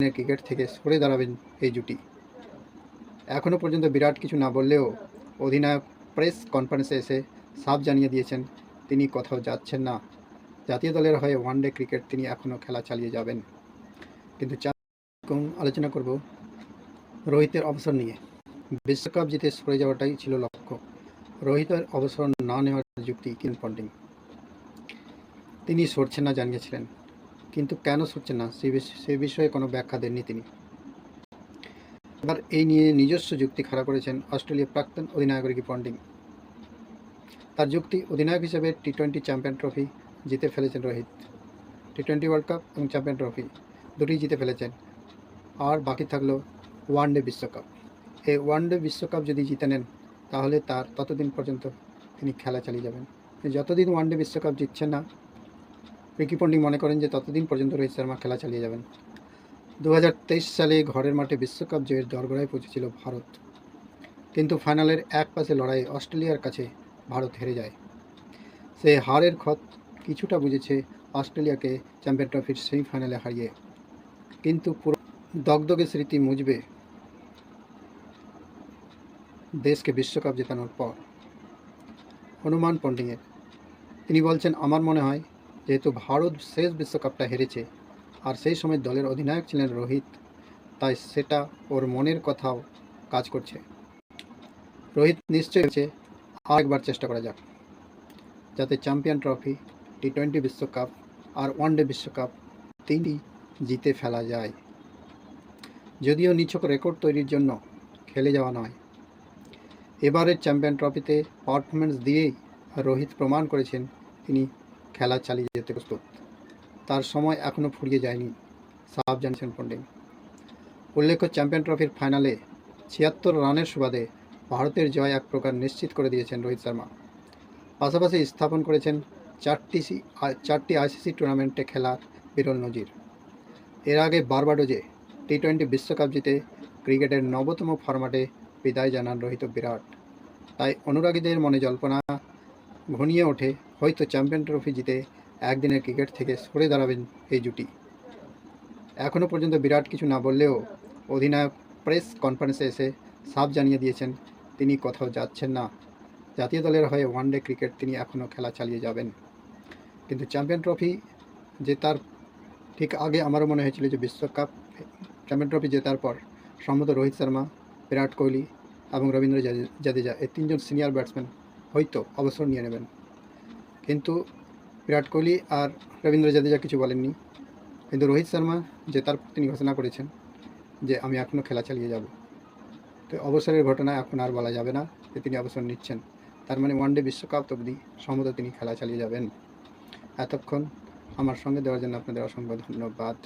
একদিনের ক্রিকেট থেকে সরে দাঁড়াবেন এই জুটি। এখনও পর্যন্ত বিরাট কিছু না বললেও অধিনায়ক প্রেস কনফারেন্সে এসে সাফ জানিয়ে দিয়েছেন, তিনি কোথাও যাচ্ছেন না। জাতীয় দলের হয়ে ওয়ানডে ক্রিকেট তিনি এখনও খেলা চালিয়ে যাবেন। কিন্তু কম আলোচনা করব রোহিতের অবসর নিয়ে। বিশ্বকাপ জিতে সরে যাওয়াটাই ছিল লক্ষ্য। রোহিতের অবসর না নেওয়ার যুক্তি কিন পন্ডিং তিনি সরছেন না জানিয়েছিলেন। কিন্তু কেন সরছেন না? সে বিষ- সে বিষয়ে কোনো ব্যাখ্যা দেননি তিনি। এবার এই নিয়ে নিজস্ব যুক্তি খাড়া করেছেন অস্ট্রেলিয়ার প্রাক্তন অধিনায়ক রিকি পন্ডিং। তার যুক্তি অধিনায়ক হিসেবে টি টোয়েন্টি চ্যাম্পিয়ন ট্রফি জিতে ফেলেছেন Rohit. T twenty world cup এবং চ্যাম্পিয়ন ট্রফি দুটি জিতে ফেলেছেন। আর বাকি থাকল ওয়ান ডে বিশ্বকাপ এই ওয়ান ডে বিশ্বকাপ যদি জিতে নেন, তাহলে তার ততদিন পর্যন্ত তিনি খেলা চালিয়ে যাবেন। যতদিন ওয়ান ডে বিশ্বকাপ জিতছেন না রিকি পন্ডিং মনে করেন যে ততদিন পর্যন্ত রোহিত শর্মা খেলা চালিয়ে যাবেন। দু হাজার তেইশ সালে ঘরের মাঠে বিশ্বকাপ জয়ের দরগড়ায় পৌঁছেছিল ভারত। কিন্তু ফাইনালের এক পাশে লড়াই অস্ট্রেলিয়ার কাছে ভারত হেরে যায়। সে হারের ক্ষত কিছুটা বুঝেছে অস্ট্রেলিয়াকে চ্যাম্পিয়ন ট্রফির সেমিফাইনালে হারিয়ে। কিন্তু পুরো দগদগে স্মৃতি মুজবে দেশকে বিশ্বকাপ জেতানোর পর। হনুমান পন্ডিংয়ের। তিনি বলছেন, আমার মনে হয় যেহেতু ভারত শেষ বিশ্বকাপটা হেরেছে, আর সেই সময় দলের অধিনায়ক ছিলেন রোহিত, তাই সেটা ওর মনের কথাও কাজ করছে। রোহিত নিশ্চয়ই হচ্ছে আরেকবার চেষ্টা করা যাক। যাতে চ্যাম্পিয়ন ট্রফি টি টোয়েন্টি বিশ্বকাপ আর ওয়ানডে বিশ্বকাপ তিনটি জিতে ফেলা যায়। যদিও নিছক রেকর্ড তৈরির জন্য খেলে যাওয়া নয়। এবারের চ্যাম্পিয়ন ট্রফিতে পারফরমেন্স দিয়েই রোহিত প্রমাণ করেছেন তিনি খেলা চালিয়ে যেতে প্রস্তুত। তার সময় এখনও ফুরিয়ে যায়নি সাফ জানিয়েছেন পন্ডিং উল্লেখ্য, চ্যাম্পিয়ন ট্রফির ফাইনালে ছিয়াত্তর রানের সুবাদে ভারতের জয় এক প্রকার নিশ্চিত করে দিয়েছেন রোহিত শর্মা। পাশাপাশি স্থাপন করেছেন চারটি চারটি আইসিসি টুর্নামেন্টে খেলার বিরল নজির। এর আগে বারবাডোজে টি টোয়েন্টি বিশ্বকাপ জিতে ক্রিকেটের নবতম ফরম্যাটে বিদায় জানান রোহিত বিরাট। তাই অনুরাগীদের মনে জল্পনা ঘনিয়ে ওঠে। হয়তো চ্যাম্পিয়ন ট্রফি জিতে একদিনের ক্রিকেট থেকে সরে দাঁড়াবেন এই জুটি। এখনও পর্যন্ত বিরাট কিছু না বললেও অধিনায়ক প্রেস কনফারেন্সে এসে সাফ জানিয়ে দিয়েছেন, তিনি কোথাও যাচ্ছেন না। জাতীয় দলের হয়ে ওয়ানডে ক্রিকেট তিনি এখনও খেলা চালিয়ে যাবেন। কিন্তু চ্যাম্পিয়ন ট্রফি জেতার ঠিক আগে আমারও মনে হয়েছিল যে বিশ্বকাপ, চ্যাম্পিয়ন ট্রফি জেতার পর সম্ভবত রোহিত শর্মা, বিরাট কোহলি এবং রবীন্দ্র জাদে- জাদেজা এই তিনজন সিনিয়র ব্যাটসম্যান হয়তো অবসর নিয়ে নেবেন। কিন্তু বিরাট কোহলি আর রবীন্দ্র জাদেজা কিছু বলেননি। কিন্তু রোহিত শর্মা জেতার পর তিনি ঘোষণা করেছেন যে আমি এখনও খেলা চালিয়ে যাব। তো অবসরের ঘটনা এখন আর বলা যাবে না যে তিনি অবসর নিচ্ছেন। তার মানে ওয়ানডে বিশ্বকাপ অবধি সম্ভবত তিনি খেলা চালিয়ে যাবেন। এতক্ষণ আমার সঙ্গে দেওয়ার জন্য আপনাদের অসংখ্য ধন্যবাদ।